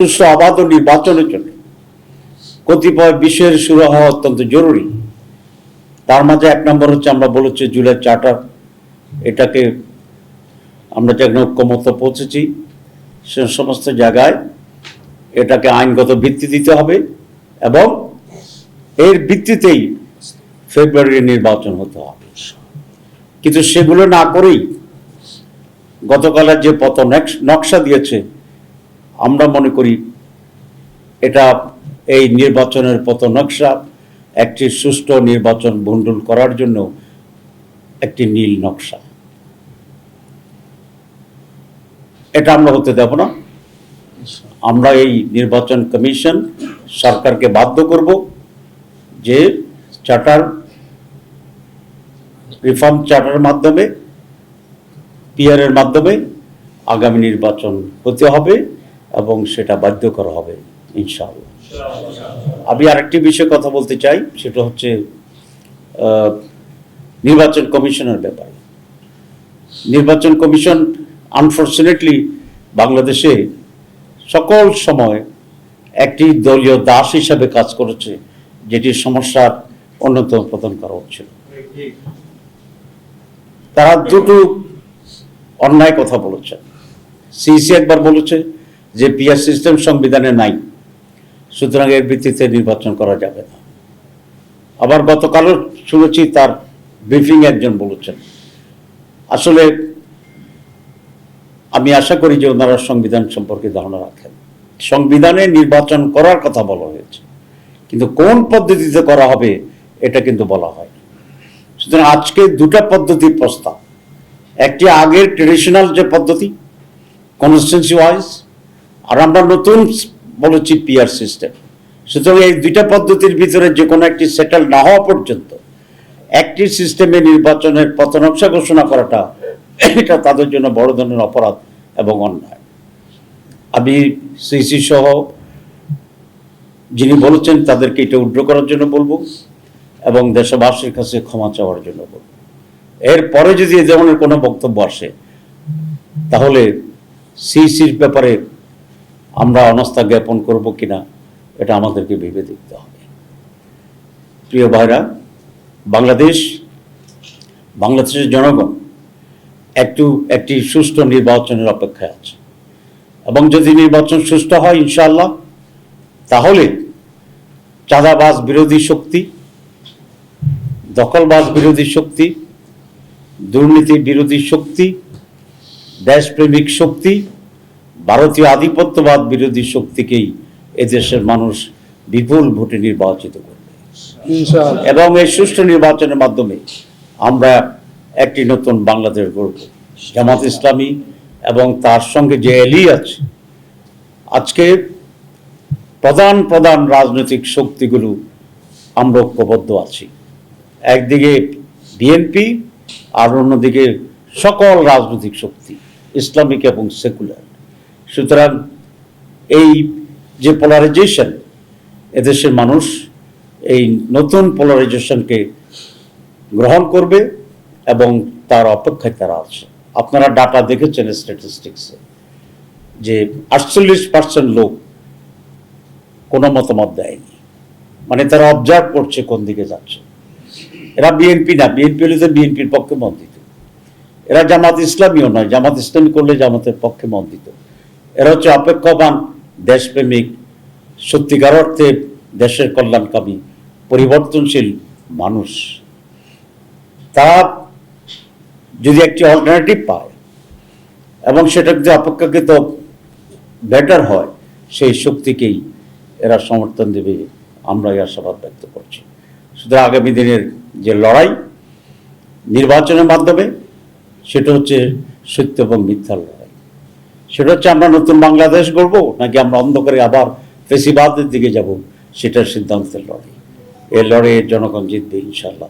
অবাধ ও নির্বাচনের জন্য। কতিপয় বিষয়ের শুরু হওয়া অত্যন্ত জরুরি। তার মাঝে এক নম্বর হচ্ছে আমরা বলেছি জুলাই চার্টার এটাকে আমরা যেখানে ঐক্যমত পৌঁছেছি সে সমস্ত জায়গায় এটাকে আইনগত ভিত্তি দিতে হবে এবং এর ভিত্তিতেই ফেব্রুয়ারির নির্বাচন হতে হবে। কিন্তু সেগুলো না করেই গতকালের যে পত নকশা দিয়েছে আমরা মনে করি এটা এই নির্বাচনের পত নকশা। একটি সুষ্ঠু নির্বাচন ভণ্ডুল করার জন্য একটি নীল নকশা। এটা আমরা হতে দেব না। আমরা এই নির্বাচন কমিশন সরকারকে বাধ্য করব যে চার্টার, রিফর্ম চার্টারের মাধ্যমে পিয়ারের মাধ্যমে আগামী নির্বাচন হতে হবে। এবং সেটা বাধ্য করা হবে, ইনশাআল্লাহ। আমি আরেকটি বিষয়ে কথা বলতে চাই, সেটা হচ্ছে নির্বাচন কমিশনের ব্যাপারে। নির্বাচন কমিশন আনফর্চুনেটলি বাংলাদেশে সকল সময় একটি দলীয় দাস হিসাবে কাজ করেছে, যেটি সমস্যার অন্যতম প্রধান কারণ ছিল। তারা দুটো অন্যায় কথা বলেছে। সিইসি একবার বলেছে যে পিআর সিস্টেম সংবিধানে নাই, সুতরাং এর ভিত্তিতে নির্বাচন করা যাবে না। আবার গতকালও শুনেছি তার ব্রিফিং একজন বলেছেন। আসলে আমি আশা করি যে ওনারা সংবিধান সম্পর্কে ধারণা রাখেন। সংবিধানে নির্বাচন করার কথা বলা হয়েছে, কিন্তু কোন পদ্ধতিতে করা হবে এটা কিন্তু বলা হয় সুতরাং আজকে দুটা পদ্ধতির প্রস্তাব, একটি আগের ট্রেডিশনাল যে পদ্ধতি কনস্টেন্সি ওয়াইজ আর আমরা নতুন বলেছি পিয়ার সিস্টেম সুতরাং এই দুইটা পদ্ধতির ভিতরে যে কোনো একটি সেটেল না হওয়া পর্যন্ত একটি সিস্টেমে নির্বাচনের পথনকশা ঘোষণা করাটা এটা তাদের জন্য বড় ধরনের অপরাধ এবং অন্যায়। আমি সিসি সহ যিনি বলেছেন তাদেরকে এটা উড্র করার জন্য বলব এবং দেশবাসীর কাছে ক্ষমা চাওয়ার জন্য বলব। এরপরে যদি এ ধরনের কোনো বক্তব্য আসে, তাহলে সিসির ব্যাপারে আমরা অনাস্থা জ্ঞাপন করব কিনা, এটা আমাদেরকে ভেবে দেখতে হবে। প্রিয় ভাইরা, বাংলাদেশ, বাংলাদেশের জনগণ একটু একটি সুষ্ঠু নির্বাচনের অপেক্ষায় আছে। এবং যদি নির্বাচন সুষ্ঠু হয়, ইনশাআল্লাহ, তাহলে চাঁদাবাজ বিরোধী শক্তি, দখলবাজ বিরোধী শক্তি, দুর্নীতি বিরোধী শক্তি, দেশপ্রেমিক শক্তি ভারতীয় আধিপত্যবাদ বিরোধী শক্তিকেই এদেশের মানুষ বিপুল ভোটে নির্বাচিত করবে। এবং এই সুষ্ঠু নির্বাচনের মাধ্যমে আমরা একটি নতুন বাংলাদেশ গড়ব। জামাত ইসলামী এবং তার সঙ্গে যে এলি আছে আজকে প্রধান প্রধান রাজনৈতিক শক্তিগুলো আমরা ঐক্যবদ্ধ আছি। একদিকে বিএনপি আর অন্যদিকে সকল রাজনৈতিক শক্তি ইসলামিক এবং সেকুলার। সুতরাং এই যে পোলারাইজেশন এদেশের মানুষ এই নতুন পোলারাইজেশনকে গ্রহণ করবে এবং তার অপেক্ষায় তারা আছে। আপনারা ডাটা দেখেছেন স্ট্যাটিস্টিক্সে যে আটচল্লিশ পার্সেন্ট লোক কোনো মতামত দেয়নি। মানে তারা অবজার্ভ করছে কোন দিকে যাচ্ছে। এরা বিএনপি না বিএনপি হলে তো বিএনপির পক্ষে মত দিত এরা জামাত ইসলামীও নয়, জামাত ইসলামী করলে জামাতের পক্ষে মত দিত এরা হচ্ছে অপেক্ষমান দেশপ্রেমিক। সত্যিকার অর্থে দেশের কল্যাণকামী, পরিবর্তনশীল মানুষ। তারা যদি একটি অল্টারনেটিভ পায় এবং সেটা যদি অপেক্ষাকৃত বেটার হয়, সেই শক্তিকেই এরা সমর্থন দেবে। আমরা এই আশাবাদ ব্যক্ত করছি। সুতরাং আগামী দিনের যে লড়াই নির্বাচনের মাধ্যমে, সেটা হচ্ছে সত্য এবং মিথ্যার লড়াই। সেটা হচ্ছে আমরা নতুন বাংলাদেশ গড়ব নাকি আমরা অন্ধকারে আবার ফেসিবাদের দিকে যাব? সেটার সিদ্ধান্তের লড়াই। এর লড়াইয়ে জনগণ জিতবে ইনশাল্লাহ